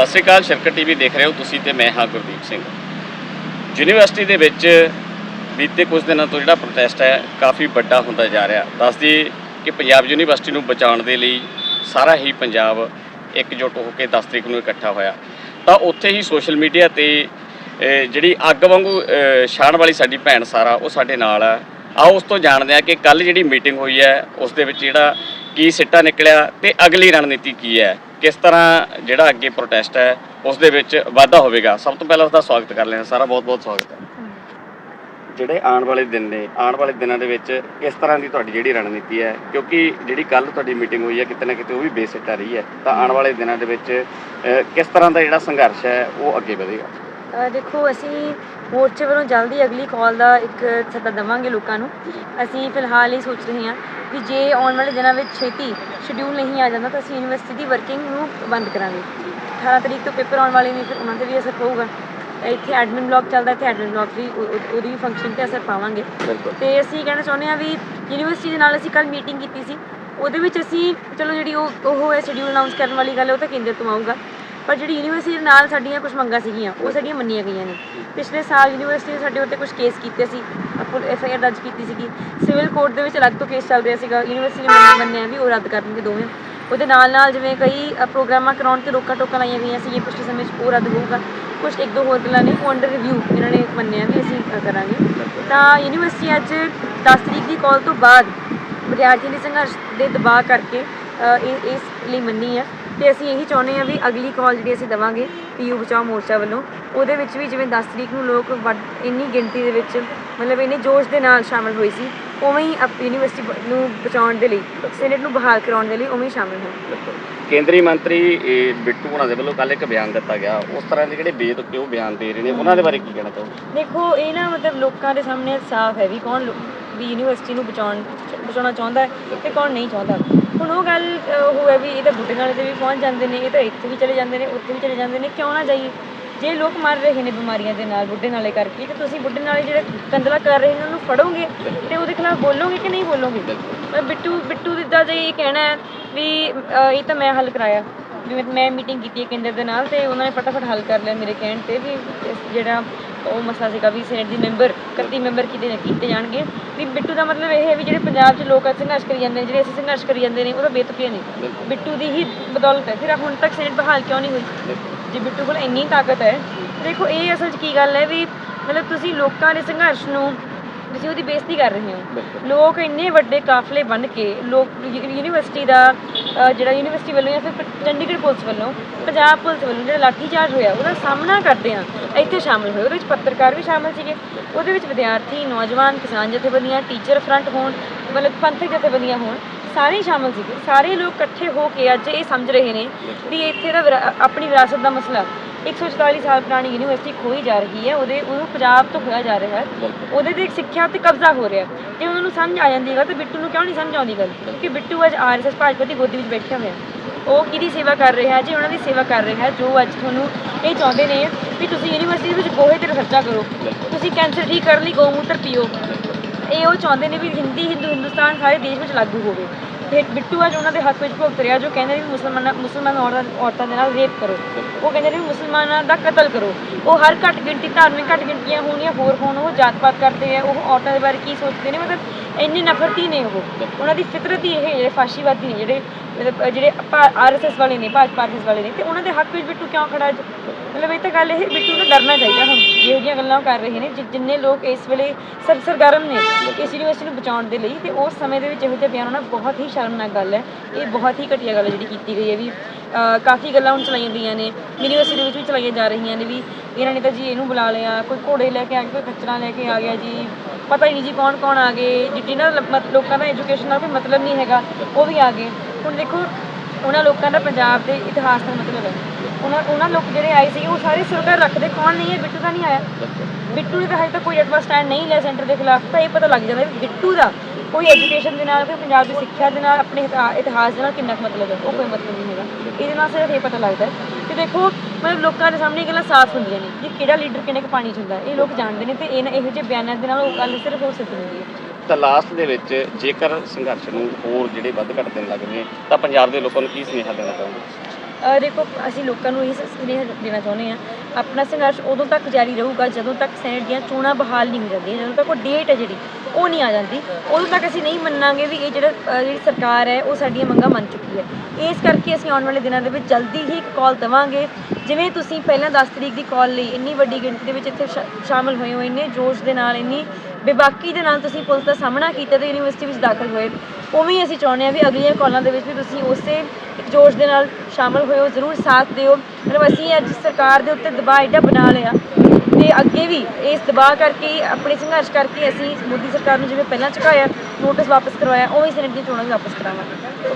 ਸਤਿ ਸ਼੍ਰੀ ਅਕਾਲ ਸ਼ਰਕਤ ਟੀਵੀ ਦੇਖ ਰਹੇ ਹੋ ਤੁਸੀਂ ਤੇ ਮੈਂ ਹਾਂ ਗੁਰਦੀਪ ਸਿੰਘ। ਯੂਨੀਵਰਸਿਟੀ ਦੇ ਵਿੱਚ ਬੀਤੇ ਕੁਝ ਦਿਨਾਂ ਤੋਂ ਜਿਹੜਾ ਪ੍ਰੋਟੈਸਟ ਹੈ, ਕਾਫੀ ਵੱਡਾ ਹੁੰਦਾ ਜਾ ਰਿਹਾ। ਦੱਸਦੀ ਕਿ ਪੰਜਾਬ ਯੂਨੀਵਰਸਿਟੀ ਨੂੰ ਬਚਾਉਣ ਦੇ ਲਈ ਸਾਰਾ ਹੀ ਪੰਜਾਬ ਇਕਜੁੱਟ ਹੋ ਕੇ 10 ਤਰੀਕ ਨੂੰ ਇਕੱਠਾ ਹੋਇਆ। ਤਾਂ ਉੱਥੇ ਹੀ ਸੋਸ਼ਲ ਮੀਡੀਆ ਤੇ ਜਿਹੜੀ ਅੱਗ ਵਾਂਗੂ ਛਾਣ ਵਾਲੀ ਸਾਡੀ ਭੈਣ ਸਾਰਾ, ਉਹ ਸਾਡੇ ਨਾਲ ਹੈ ਆਓ ਉਸ ਤੋਂ ਜਾਣਦੇ ਹਾਂ ਕਿ ਕੱਲ ਜਿਹੜੀ ਮੀਟਿੰਗ ਹੋਈ ਹੈ, ਉਸ ਦੇ ਵਿੱਚ ਜਿਹੜਾ ਕੀ ਸਿੱਟਾ ਨਿਕਲਿਆ ਤੇ ਅਗਲੀ ਰਣਨੀਤੀ ਕੀ ਹੈ। ਕਿਸ ਤਰ੍ਹਾਂ ਜਿਹੜਾ ਅੱਗੇ ਪ੍ਰੋਟੈਸਟ ਹੈ ਉਸ ਦੇ ਵਿੱਚ ਵਾਧਾ ਹੋਵੇਗਾ? ਸਭ ਤੋਂ ਪਹਿਲਾਂ ਉਸ ਦਾ ਸਵਾਗਤ ਕਰ ਲੈਣਾ, ਸਾਰਾ ਬਹੁਤ ਬਹੁਤ ਸਵਾਗਤ ਹੈ। ਜਿਹੜੇ ਆਉਣ ਵਾਲੇ ਦਿਨ ਨੇ, ਆਉਣ ਵਾਲੇ ਦਿਨਾਂ ਦੇ ਵਿੱਚ ਕਿਸ ਤਰ੍ਹਾਂ ਦੀ ਤੁਹਾਡੀ ਜਿਹੜੀ ਰਣਨੀਤੀ ਹੈ, ਕਿਉਂਕਿ ਜਿਹੜੀ ਕੱਲ ਤੁਹਾਡੀ ਮੀਟਿੰਗ ਹੋਈ ਹੈ, ਕਿਤੇ ਨਾ ਕਿਤੇ ਉਹ ਵੀ ਬੇਸਿੱਟਾ ਰਹੀ ਹੈ, ਤਾਂ ਆਉਣ ਵਾਲੇ ਦਿਨਾਂ ਦੇ ਵਿੱਚ ਕਿਸ ਤਰ੍ਹਾਂ ਦਾ ਜਿਹੜਾ ਸੰਘਰਸ਼ ਹੈ, ਉਹ ਅੱਗੇ ਵਧੇਗਾ? ਦੇਖੋ ਅਸੀਂ ਮੋਰਚੇ ਵੱਲੋਂ ਜਲਦੀ ਅਗਲੀ ਕਾਲ ਦਾ ਇੱਕ ਸੱਦਾ ਦੇਵਾਂਗੇ ਲੋਕਾਂ ਨੂੰ। ਅਸੀਂ ਫਿਲਹਾਲ ਇਹ ਸੋਚ ਰਹੇ ਹਾਂ ਕਿ ਜੇ ਆਉਣ ਵਾਲੇ ਦਿਨਾਂ ਵਿੱਚ ਛੇਤੀ ਸ਼ਡਿਊਲ ਨਹੀਂ ਆ ਜਾਂਦਾ ਤਾਂ ਅਸੀਂ ਯੂਨੀਵਰਸਿਟੀ ਦੀ ਵਰਕਿੰਗ ਨੂੰ ਬੰਦ ਕਰਾਂਗੇ। 18 ਤਰੀਕ ਤੋਂ ਪੇਪਰ ਆਉਣ ਵਾਲੇ ਨੇ ਫਿਰ ਉਹਨਾਂ ਤੇ ਵੀ ਅਸਰ ਪਊਗਾ। ਇੱਥੇ ਐਡਮਿਨ ਬਲਾਕ ਚੱਲਦਾ ਇੱਥੇ ਐਡਮਿਨ ਬਲਾਕ ਵੀ ਉਹ- ਉਹ- ਉਹਦੀ ਵੀ ਫੰਕਸ਼ਨ ਤੇ ਅਸਰ ਪਾਵਾਂਗੇ। ਤੇ ਅਸੀਂ ਕਹਿਣਾ ਚਾਹੁੰਦੇ ਹਾਂ ਵੀ ਯੂਨੀਵਰਸਿਟੀ ਦੇ ਨਾਲ ਅਸੀਂ ਕੱਲ ਮੀਟਿੰਗ ਕੀਤੀ ਸੀ। ਉਹਦੇ ਵਿੱਚ ਅਸੀਂ ਚਲੋ ਜਿਹੜੀ ਉਹ ਉਹ ਹੈ ਸ਼ਡਿਊਲ ਅਨਾਉਂਸ ਕਰਨ ਵਾਲੀ ਗੱਲ ਹੈ ਉਹ ਤਾਂ ਕੇਂਦਰ ਤੋਂ ਆਊਗਾ। ਪਰ ਜਿਹੜੀ ਯੂਨੀਵਰਸਿਟੀ ਦੇ ਨਾਲ ਸਾਡੀਆਂ ਕੁਝ ਮੰਗਾਂ ਸੀਗੀਆਂ, ਉਹ ਸਾਡੀਆਂ ਮੰਨੀਆਂ ਗਈਆਂ ਨੇ। ਪਿਛਲੇ ਸਾਲ ਯੂਨੀਵਰਸਿਟੀ ਨੇ ਸਾਡੇ ਉੱਤੇ ਕੁਝ ਕੇਸ ਕੀਤੇ ਸੀ। ਆਪਾਂ ਐਫ ਆਈ ਆਰ ਦਰਜ ਕੀਤੀ ਸੀਗੀ। ਸਿਵਲ ਕੋਰਟ ਦੇ ਵਿੱਚ ਅਲੱਗ ਤੋਂ ਕੇਸ ਚੱਲ ਰਿਹਾ ਸੀਗਾ। ਯੂਨੀਵਰਸਿਟੀ ਨੇ ਮੰਨਿਆ- ਵੀ ਉਹ ਰੱਦ ਕਰਨਗੇ ਦੋਵੇਂ। ਉਹਦੇ ਨਾਲ ਨਾਲ ਜਿਵੇਂ ਕਈ ਪ੍ਰੋਗਰਾਮਾਂ ਕਰਾਉਣ ਤੇ ਰੋਕਾਂ ਟੋਕਾਂ ਲਾਈਆਂ ਗਈਆਂ ਸੀ ਪਿਛਲੇ ਸਮੇਂ 'ਚ, ਉਹ ਰੱਦ ਹੋਊਗਾ। ਕੁਝ ਇੱਕ ਦੋ ਹੋਰ ਗੱਲਾਂ ਨੇ, ਉਹ ਅੰਡਰ ਰਿਵਿਊ ਇਹਨਾਂ ਨੇ ਮੰਨਿਆ ਵੀ ਅਸੀਂ ਕਰਾਂਗੇ। ਤਾਂ ਯੂਨੀਵਰਸਿਟੀ ਅੱਜ 10 ਤਰੀਕ ਦੀ ਕਾਲ ਤੋਂ ਬਾਅਦ ਵਿਦਿਆਰਥੀਆਂ ਦੇ ਸੰਘਰਸ਼ ਦੇ ਦਬਾਅ ਕਰਕੇ ਇਹ ਇਸ ਲਈ ਮੰਨੀ ਹੈ ਤੇ ਅਸੀਂ ਇਹੀ ਚਾਹੁੰਦੇ ਹਾਂ ਵੀ ਅਗਲੀ ਕਾਲ ਜਿਹੜੀ ਅਸੀਂ ਦੇਵਾਂਗੇ ਪੀਯੂ ਬਚਾਓ ਮੋਰਚਾ ਵੱਲੋਂ ਉਹਦੇ ਵਿੱਚ ਵੀ ਜਿਵੇਂ 10 ਤਰੀਕ ਨੂੰ ਲੋਕ ਇੰਨੀ ਗਿਣਤੀ ਦੇ ਵਿੱਚ ਮਤਲਬ ਇੰਨੇ ਜੋਸ਼ ਦੇ ਨਾਲ ਸ਼ਾਮਲ ਹੋਏ ਸੀ ਉਵੇਂ ਹੀ ਅਪ- ਯੂਨੀਵਰਸਿਟੀ ਨੂੰ ਬਚਾਉਣ ਦੇ ਲਈ ਸੈਨੇਟ ਨੂੰ ਬਹਾਲ ਕਰਾਉਣ ਦੇ ਲਈ ਉਵੇਂ ਹੀ ਸ਼ਾਮਲ ਹੋਣ ਕੇਂਦਰੀ ਮੰਤਰੀ ਬਿੱਟੂ ਹੋਣਾ ਦੇ ਵੱਲੋਂ ਕੱਲ ਇੱਕ ਬਿਆਨ ਦਿੱਤਾ ਗਿਆ। ਉਸ ਤਰ੍ਹਾਂ ਦੇ ਜਿਹੜੇ ਬੇਤੁਕੇ ਉਹ ਬਿਆਨ ਦੇ ਰਹੇ ਨੇ ਉਹਨਾਂ ਦੇ ਬਾਰੇ ਕੀ ਕਹਿਣਾ ਚਾਹੋਗੇ? ਦੇਖੋ ਇਹ ਨਾ ਮਤਲਬ ਲੋਕਾਂ ਦੇ ਸਾਹਮਣੇ ਸਾਫ਼ ਹੈ ਵੀ ਕੌਣ ਵੀ ਯੂਨੀਵਰਸਿਟੀ ਨੂੰ ਬਚਾਉਣ ਬਚਾਉਣਾ ਚਾਹੁੰਦਾ ਹੈ ਤੇ ਕੌਣ ਨਹੀਂ ਚਾਹੁੰਦਾ। ਹੁਣ ਉਹ ਗੱਲ ਉਹ ਹੈ ਵੀ ਇਹ ਤਾਂ ਬੁੱਢੇ ਨਾਲੇ ਤੇ ਵੀ ਪਹੁੰਚ ਜਾਂਦੇ ਨੇ ਇਹ ਤਾਂ ਇੱਥੇ ਵੀ ਚਲੇ ਜਾਂਦੇ ਨੇ ਉੱਥੇ ਵੀ ਚਲੇ ਜਾਂਦੇ ਨੇ ਕਿਉਂ ਨਾ ਜਾਈਏ? ਜੇ ਲੋਕ ਮਰ ਰਹੇ ਨੇ ਬਿਮਾਰੀਆਂ ਦੇ ਨਾਲ ਬੁੱਢੇ ਨਾਲੇ ਕਰਕੇ ਤੇ ਤੁਸੀਂ ਬੁੱਢੇ ਨਾਲੇ ਜਿਹੜੇ ਕੰਦਲਾ ਕਰ ਰਹੇ ਨੇ ਉਹਨੂੰ ਫੜੋਗੇ ਤੇ ਉਹਦੇ ਖਿਲਾਫ ਬੋਲੋਗੇ ਕਿ ਨਹੀਂ ਬੋਲੋਗੇ? ਮੈਂ ਬਿੱਟੂ ਬਿੱਟੂ ਦਾ ਜੇ ਇਹ ਕਹਿਣਾ ਹੈ ਵੀ ਇਹ ਤਾਂ ਮੈਂ ਹੱਲ ਕਰਾਇਆ। ਵੀ ਮੈਂ- ਮੀਟਿੰਗ ਕੀਤੀ ਹੈ ਕੇਂਦਰ ਦੇ ਨਾਲ ਤੇ ਉਹਨਾਂ ਨੇ ਫਟਾਫਟ ਹੱਲ ਕਰ ਲਿਆ ਮੇਰੇ ਕਹਿਣ ਤੇ ਵੀ ਜਿਹੜਾ ਉਹ ਮਸਲਾ ਸੀਗਾ ਵੀ ਸੈਨੇਟ ਦੀ ਮੈਂਬਰ 31 ਮੈਂਬਰ ਕੀਤੇ ਨੇ ਕੀਤੇ ਜਾਣਗੇ। ਵੀ ਬਿੱਟੂ ਦਾ ਮਤਲਬ ਇਹ ਹੈ ਵੀ ਜਿਹੜੇ ਪੰਜਾਬ 'ਚ ਲੋਕ ਸੰਘਰਸ਼ ਕਰੀ ਜਾਂਦੇ ਨੇ ਜਿਹੜੇ ਅਸੀਂ ਸੰਘਰਸ਼ ਕਰੀ ਜਾਂਦੇ ਨੇ ਉਹ ਤਾਂ ਬੇਤੁਕੇ ਨੇ। ਬਿੱਟੂ ਦੀ ਹੀ ਬਦੌਲਤ ਹੈ। ਫਿਰ ਹੁਣ ਤੱਕ ਸੈਨੇਟ ਬਹਾਲ ਕਿਉਂ ਨਹੀਂ ਹੋਈ? ਜੇ ਬਿੱਟੂ ਕੋਲ ਇੰਨੀ ਤਾਕਤ ਹੈ ਦੇਖੋ ਇਹ ਅਸਲ 'ਚ ਕੀ ਗੱਲ ਹੈ ਵੀ ਮਤਲਬ ਤੁਸੀਂ ਲੋਕਾਂ ਦੇ ਸੰਘਰਸ਼ ਨੂੰ ਤੁਸੀਂ ਉਹਦੀ ਬੇਇੱਜ਼ਤੀ ਕਰ ਰਹੇ ਹੋ। ਲੋਕ ਇੰਨੇ ਵੱਡੇ ਕਾਫਲੇ ਬਣ ਕੇ ਲੋਕ ਯੂਨੀਵਰਸਿਟੀ ਦਾ ਜਿਹੜਾ ਯੂਨੀਵਰਸਿਟੀ ਵੱਲੋਂ ਜਾਂ ਫਿਰ ਚੰਡੀਗੜ੍ਹ ਪੁਲਿਸ ਵੱਲੋਂ ਪੰਜਾਬ ਪੁਲਿਸ ਵੱਲੋਂ ਜਿਹੜਾ ਲਾਠੀਚਾਰਜ ਹੋਇਆ ਉਹਦਾ ਸਾਹਮਣਾ ਕਰਦੇ ਆ ਇੱਥੇ ਸ਼ਾਮਲ ਹੋਏ। ਉਹਦੇ ਵਿੱਚ ਪੱਤਰਕਾਰ ਵੀ ਸ਼ਾਮਲ ਸੀਗੇ। ਉਹਦੇ ਵਿੱਚ ਵਿਦਿਆਰਥੀ ਨੌਜਵਾਨ ਕਿਸਾਨ ਜਥੇਬੰਦੀਆਂ ਟੀਚਰ ਫਰੰਟ ਹੋਣ ਮਤਲਬ ਪੰਥਕ ਜਥੇਬੰਦੀਆਂ ਹੋਣ ਸਾਰੇ ਸ਼ਾਮਲ ਸੀਗੇ। ਸਾਰੇ ਲੋਕ ਇਕੱਠੇ ਹੋ ਕੇ ਅੱਜ ਇਹ ਸਮਝ ਰਹੇ ਨੇ ਵੀ ਇੱਥੇ ਦਾ ਆਪਣੀ ਵਿਰਾਸਤ ਦਾ ਮਸਲਾ। 144 ਸਾਲ ਪੁਰਾਣੀ ਯੂਨੀਵਰਸਿਟੀ ਖੋਈ ਜਾ ਰਹੀ ਹੈ ਉਹਦੇ ਉਹਨੂੰ ਪੰਜਾਬ ਤੋਂ ਖੋਇਆ ਜਾ ਰਿਹਾ ਹੈ। ਉਹਦੇ ਤੇ ਇੱਕ ਸਿੱਖਿਆ ਤੇ ਕਬਜ਼ਾ ਹੋ ਰਿਹਾ ਹੈ। ਜੇ ਉਹਨਾਂ ਨੂੰ ਸਮਝ ਆ ਜਾਂਦੀ ਗੱਲ ਤਾਂ ਬਿੱਟੂ ਨੂੰ ਕਿਉਂ ਨਹੀਂ ਸਮਝ ਆਉਂਦੀ ਗੱਲ? ਕਿ ਬਿੱਟੂ ਅੱਜ ਆਰਐਸਐਸ ਭਾਜਪਾ ਦੀ ਗੋਦੀ ਵਿੱਚ ਬੈਠਿਆ ਹੋਇਆ ਉਹ ਕਿਹਦੀ ਸੇਵਾ ਕਰ ਰਿਹਾ ਹੈ? ਜੀ ਉਹਨਾਂ ਦੀ ਸੇਵਾ ਕਰ ਰਿਹਾ ਹੈ ਜੋ ਅੱਜ ਤੁਹਾਨੂੰ ਇਹ ਚਾਹੁੰਦੇ ਨੇ ਵੀ ਤੁਸੀਂ ਯੂਨੀਵਰਸਿਟੀ ਵਿੱਚ ਗੋਹੇ ਤੇ ਖਰਚਾ ਕਰੋ। ਤੁਸੀਂ ਕੈਂਸਰ ਠੀਕ ਕਰਨ ਲਈ ਗਊਮੂਤਰ ਪੀਓ। ਇਹ ਉਹ ਚਾਹੁੰਦੇ ਨੇ ਵੀ ਹਿੰਦੀ ਹਿੰਦੂ ਹਿੰਦੁਸਤਾਨ ਸਾਰੇ ਦੇਸ਼ ਵਿੱਚ ਲਾਗੂ ਹੋਵੇ। ਫਿਰ ਬਿੱਟੂ ਅੱਜ ਉਹਨਾਂ ਦੇ ਹੱਕ ਵਿੱਚ ਭੁਗਤ ਰਿਹਾ ਜੋ ਕਹਿੰਦੇ ਨੇ ਵੀ ਮੁਸਲਮਾਨਾਂ ਮੁਸਲਮਾਨ ਔਰਤਾਂ ਔਰਤਾਂ ਦੇ ਨਾਲ ਰੇਪ ਕਰੋ। ਉਹ ਕਹਿੰਦੇ ਨੇ ਵੀ ਮੁਸਲਮਾਨਾਂ ਦਾ ਕਤਲ ਕਰੋ। ਉਹ ਹਰ ਘੱਟ ਗਿਣਤੀ ਧਾਰਮਿਕ ਘੱਟ ਗਿਣਤੀਆਂ ਹੋਣ ਜਾਂ ਹੋਰ ਹੋਣ ਉਹ ਜਾਤ ਪਾਤ ਕਰਦੇ ਆ ਉਹ ਔਰਤਾਂ ਦੇ ਬਾਰੇ ਕੀ ਸੋਚਦੇ ਨੇ? ਮਤਲਬ ਇੰਨੇ ਨਫ਼ਰਤੀ ਨੇ ਉਹ। ਉਹਨਾਂ ਦੀ ਫਿਤਰਤ ਹੀ ਇਹ ਜਿਹੜੇ ਫਾਸ਼ੀਵਾਦੀ ਨੇ ਜਿਹੜੇ ਮਤਲਬ ਅ, ਜਿਹੜੇ ਆਰਐਸਐਸ ਵਾਲੇ ਨੇ ਭਾਜਪਾ ਆਰਐਸਐਸ ਵਾਲੇ ਨੇ ਤੇ ਉਹਨਾਂ ਦੇ ਹੱਕ ਵਿੱਚ ਬਿੱਟੂ ਕਿਉਂ ਖੜਾ ਮਤਲਬ ਇਹ ਤਾਂ ਗੱਲ ਇਹ ਬਿੱਟੂ ਨੂੰ ਡਰਨਾ ਚਾਹੀਦਾ ਹੁਣ ਜਿਹੋ ਜਿਹੀਆਂ ਗੱਲਾਂ ਉਹ ਕਰ ਰਹੇ ਨੇ ਜਿ- ਜਿੰਨੇ ਲੋਕ ਇਸ ਵੇਲੇ ਸਰ ਸਰਗਰਮ ਨੇ ਇਸ ਯੂਨੀਵਰਸਿਟੀ ਨੂੰ ਬਚਾਉਣ ਦੇ ਲਈ ਤੇ ਉਸ ਸਮੇਂ ਦੇ ਵਿੱਚ ਇਹੋ ਜਿਹਾ ਬਿਆਨ ਹੋਣਾ ਬਹੁਤ ਹੀ ਸ਼ਰਮਨਾਕ ਗੱਲ ਹੈ। ਇਹ ਬਹੁਤ ਹੀ ਘਟੀਆ ਗੱਲ ਹੈ ਜਿਹੜੀ ਕੀਤੀ ਗਈ ਹੈ ਵੀ ਅ, ਕਾਫੀ ਗੱਲਾਂ ਹੁਣ ਚਲਾਈਆਂ ਗਈਆਂ ਨੇ ਯੂਨੀਵਰਸਿਟੀ ਦੇ ਵਿੱਚ ਵੀ ਚਲਾਈਆਂ ਜਾ ਰਹੀਆਂ ਨੇ ਵੀ ਇਹਨਾਂ ਨੇ ਤਾਂ ਜੀ ਇਹਨੂੰ ਬੁਲਾ ਲਿਆ ਕੋਈ ਘੋੜੇ ਲੈ ਕੇ ਆ ਗਿਆ ਕੋਈ ਖੱਚਰਾਂ ਲੈ ਕੇ ਆ ਗਿਆ ਜੀ ਪਤਾ ਹੀ ਨਹੀਂ ਜੀ ਕੌਣ ਕੌਣ ਆ ਗਏ ਜਿ- ਜਿਹਨਾਂ ਮਤ- ਲੋਕਾਂ ਦਾ ਐਜੂਕੇਸ਼ਨ ਨਾਲ ਕੋਈ ਮਤਲਬ ਨਹੀਂ ਹੈਗਾ ਉਹ ਵੀ ਆ ਗਏ। ਹੁਣ ਦੇਖੋ ਉਹਨਾਂ ਲੋਕਾਂ ਦਾ ਪੰਜਾਬ ਦੇ ਇਤਿਹਾਸ ਨਾਲ ਮਤਲਬ ਹੈ। ਉਹਨਾਂ ਉਹਨਾਂ ਲੋਕ ਜਿਹੜੇ ਆਏ ਸੀਗੇ ਉਹ ਸਾਰੇ ਸਰਕਾਰ ਰੱਖਦੇ ਕੌਣ ਨਹੀਂ ਹੈ ਬਿੱਟੂ ਦਾ ਨਹੀਂ ਆਇਆ। ਬਿੱਟੂ ਨੇ ਤਾਂ ਹਜੇ ਤੱਕ ਕੋਈ ਐਡਵਾਂਸ ਸਟੈਂਡ ਨਹੀਂ ਲਿਆ ਸੈਂਟਰ ਦੇ ਖਿਲਾਫ ਤਾਂ ਇਹ ਪਤਾ ਲੱਗ ਜਾਂਦਾ ਵੀ ਬਿੱਟੂ ਦਾ ਕੋਈ ਐਜੂਕੇਸ਼ਨ ਦੇ ਨਾਲ ਕੋਈ ਪੰਜਾਬ ਦੀ ਸਿੱਖਿਆ ਦੇ ਨਾਲ ਆਪਣੇ ਇਤਿਹਾ- ਇਤਿਹਾਸ ਦੇ ਨਾਲ ਕਿੰਨਾ ਕੁ ਮਤਲਬ ਹੈ ਉਹ ਕੋਈ ਮਤਲਬ ਨਹੀਂ ਹੈਗਾ। ਇਹਦੇ ਨਾਲ ਸਿਰਫ ਇਹ ਪਤਾ ਲੱਗਦਾ ਕਿ ਦੇਖੋ ਮਤਲਬ ਲੋਕਾਂ ਦੇ ਸਾਹਮਣੇ ਗੱਲਾਂ ਸਾਫ਼ ਹੁੰਦੀਆਂ ਨੇ ਕਿ ਕਿਹੜਾ ਲੀਡਰ ਕਿੰਨੇ ਕੁ ਪਾਣੀ 'ਚ ਹੁੰਦਾ। ਇਹ ਲੋਕ ਜਾਣਦੇ ਨੇ ਤੇ ਇਹ ਇਹੋ ਜਿਹੇ ਬਿਆਨਾਂ ਦੇ ਨਾਲ ਉਹ ਗੱਲ ਸਿਰਫ ਹੋ ਸਕਦੀ ਹੈ। ਤਾਂ ਲਾਸਟ ਦੇ ਵਿੱਚ ਜੇਕਰ ਸੰਘਰਸ਼ ਨੂੰ ਹੋਰ ਜਿਹੜੇ ਵੱਧ ਘੱਟ ਦਿਨ ਲੱਗਦੇ ਨੇ, ਤਾਂ ਪੰਜਾਬ ਦੇ ਲੋਕਾਂ ਨੂੰ ਕੀ ਸੁਨੇਹਾ ਦੇਣਾ ਚਾਹੁੰਦੇ ਦੇਖੋ, ਅਸੀਂ ਲੋਕਾਂ ਨੂੰ ਇਹ ਸੁਨੇਹਾ ਦੇਣਾ ਚਾਹੁੰਦੇ ਆ ਆਪਣਾ ਸੰਘਰਸ਼ ਉਦੋਂ ਤੱਕ ਜਾਰੀ ਰਹੂਗਾ ਜਦੋਂ ਤੱਕ ਸੈਨੇਟ ਦੀਆਂ ਚੋਣਾਂ ਬਹਾਲ ਨਹੀਂ ਹੋ ਜਾਂਦੀਆਂ, ਜਦੋਂ ਤੱਕ ਉਹ ਡੇਟ ਹੈ ਜਿਹੜੀ, ਉਹ ਨਹੀਂ ਆ ਜਾਂਦੀ, ਉਦੋਂ ਤੱਕ ਅਸੀਂ ਨਹੀਂ ਮੰਨਾਂਗੇ ਵੀ ਇਹ ਜਿਹੜਾ ਜਿਹੜੀ ਸਰਕਾਰ ਹੈ, ਉਹ ਸਾਡੀਆਂ ਮੰਗਾਂ ਮੰਨ ਚੁੱਕੀ ਹੈ। ਇਸ ਕਰਕੇ ਅਸੀਂ ਆਉਣ ਵਾਲੇ ਦਿਨਾਂ ਦੇ ਵਿੱਚ ਜਲਦੀ ਹੀ ਇੱਕ ਕਾਲ ਦੇਵਾਂਗੇ, ਜਿਵੇਂ ਤੁਸੀਂ ਪਹਿਲਾਂ 10 ਤਰੀਕ ਦੀ ਕਾਲ ਲਈ ਇੰਨੀ ਵੱਡੀ ਗਿਣਤੀ ਦੇ ਵਿੱਚ ਇੱਥੇ ਸ਼ਾ- ਸ਼ਾਮਲ ਹੋਏ ਹੋ ਇੰਨੇ ਜੋਸ਼ ਦੇ ਨਾਲ ਇੰਨੀ ਬੇਬਾਕੀ ਦੇ ਨਾਲ ਤੁਸੀਂ ਪੁਲਿਸ ਦਾ ਸਾਹਮਣਾ ਕੀਤਾ ਤੇ ਯੂਨੀਵਰਸਿਟੀ ਵਿੱਚ ਦਾਖਲ ਹੋਏ। ਉਵੇਂ ਅਸੀਂ ਚਾਹੁੰਦੇ ਹਾਂ ਵੀ ਅਗਲੀਆਂ ਕਾਲਾਂ ਦੇ ਵਿੱਚ ਵੀ ਤੁਸੀਂ ਉਸੇ ਇੱਕ ਜੋਸ਼ ਦੇ ਨਾਲ ਸ਼ਾਮਲ ਹੋਇਓ, ਜ਼ਰੂਰ ਸਾਥ ਦਿਓ। ਮਤਲਬ ਅਸੀਂ ਅੱਜ ਸਰਕਾਰ ਦੇ ਉੱਤੇ ਦਬਾਅ ਐਡਾ ਬਣਾ ਲਿਆ ਤੇ ਅੱਗੇ ਵੀ ਇਸ ਦਬਾਅ ਕਰਕੇ ਹੀ ਆਪਣੇ ਸੰਘਰਸ਼ ਕਰਕੇ ਅਸੀਂ ਮੋਦੀ ਸਰਕਾਰ ਨੂੰ ਜਿਵੇਂ ਪਹਿਲਾਂ ਝੁਕਾਇਆ ਨੋਟਿਸ ਵਾਪਸ ਕਰਵਾਇਆ, ਉਵੇਂ ਸੈਨੇਟ ਦੀਆਂ ਚੋਣਾਂ ਵੀ ਵਾਪਸ ਕਰਾਵਾਂਗੇ